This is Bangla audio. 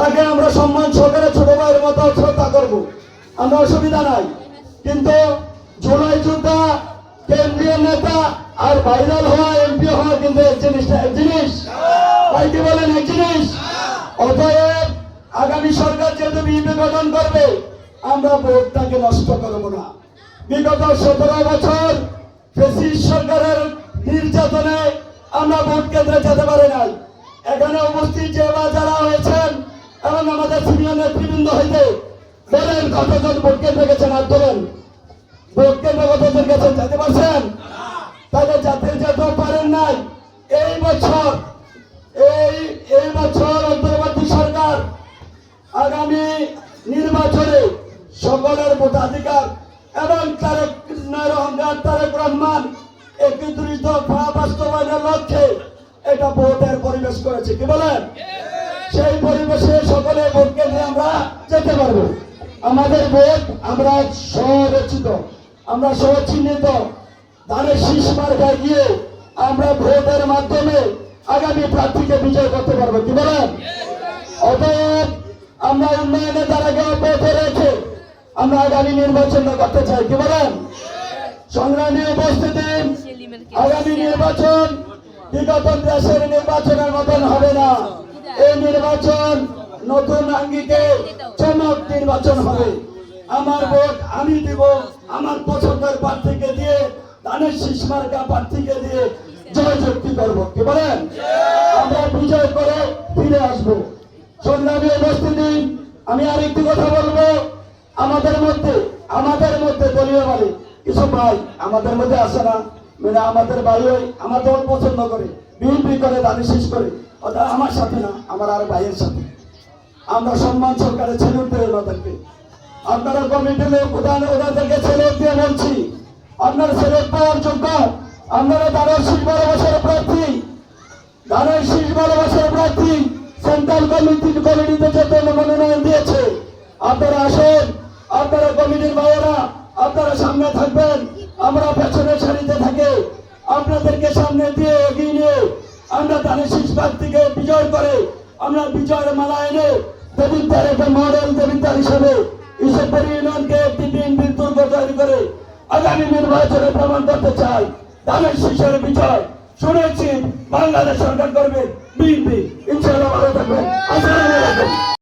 তাকে আমরা সম্মান সহকারে ছোট ভাইয়ের মতো শ্রদ্ধা করব। আমরা অসুবিধা নাই। কিন্তু জুলাই যোদ্ধা, কেন্দ্রীয় নেতা আর ভাইরাল হওয়া এমপি হওয়া কিন্তু এক জিনিসটা এক জিনিস। ভাই বলেন? এক জিনিস। অতএব আগামী সরকার যেহেতু বিএনপি গঠন করবে, আমরা ভোটটাকে নষ্ট করব না। বিগত সতেরো বছর ফেসিস সরকারের নির্যাতনে আমরা ভোট কেন্দ্রে যেতে পারি নাই। এখানে উপস্থিত যে বা যারা হয়েছেন এবং আমাদের সিনিয়র নেতৃবৃন্দ হইতে বলেন, কতজন ভোট কেন্দ্রে গেছেন আর ধরেন ভোট কেন্দ্রে কতজন গেছেন যেতে পারছেন? তাহলে যাতে যেতে পারেন নাই। এই বছর, এই এই বছর অন্তর্বর্তী সরকার আগামী নির্বাচনে সকলের ভোটাধিকার এবং তারেক রহমান তারেক রহমান একত্রিত বাস্তবায়নের লক্ষ্যে এটা ভোটের পরিবেশ করেছে। কি বলেন? সেই পরিবেশে সকলে ভোট নিয়ে আমরা যেতে পারব। আমাদের ভোট আমরা স্বরচিত, আমরা স্বচিহ্নিত ধানের শীষ মার্কায় গিয়ে আমরা ভোটের মাধ্যমে আগামী প্রার্থীকে বিজয় করতে পারব। কি বলেন? অতএব আমরা উন্নয়নের দ্বারাকে অব্যাহত রেখে আমরা আগামী নির্বাচন করতে চাই। কি বলেন? সংগ্রামী উপস্থিতি, আগামী নির্বাচন বিগত দেশের নির্বাচনের মতন হবে না। এই নির্বাচন নতুন আঙ্গিকে চমক নির্বাচন হবে। আমার ভোট আমি দিব, আমার পছন্দের প্রার্থীকে দিয়ে, ধানের শীষ মার্কা প্রার্থীকে দিয়ে জয়যুক্তি করব। কি বলেন? আমরা বিজয় করে ফিরে আসব। সংগ্রামী উপস্থিতি, আমি আরেকটি কথা বলব। আমাদের মধ্যে আমাদের মধ্যে দলীয় বাড়ি। কিছু ভাই আমাদের মধ্যে আসে না। মানে আমাদের ভাই আমার পছন্দ করে। বিএনপি করে দানি শেষ করে। অর্থাৎ আমার সাথে না, আমার আর ভাইয়ের সাথে। আমরা সম্মান সরকারে ছেলে উঠতে ওনাদেরকে আপনারা কমিটির লোক প্রধান ওনাদেরকে ছেলে দিয়ে বলছি। আপনার ছেলে পাওয়ার যোগ্য আপনারা দাঁড়ার শীষ বারো বছরের প্রার্থী। ধানের শীষ ভালোবাসার প্রার্থী সেন্ট্রাল কমিটির কমিটিতে যেতে মনোনয়ন দিয়েছে। আপনারা আসেন। আপনারা কমিটির ভাইয়েরা, আপনারা সামনে থাকবেন। আমরা পেছনের সারিতে থাকি। আপনাদেরকে সামনে দিয়ে আমরা ধানের শীষ থেকে বিজয় করে আমরা বিজয়ের মালা এনে দেবিদ্যার একটা মডেল দেবিদ্যার হিসেবে ঈশ্বর ইউনিয়নকে একটি বিএনপির দুর্গ তৈরি করে আগামী নির্বাচনে প্রমাণ করতে চাই। তাহলে শিশুর বিজয় শুনেছি বাংলাদেশ সরকার করবে। বিএনপি, ইনশাআল্লাহ ভালো আলাইকুম।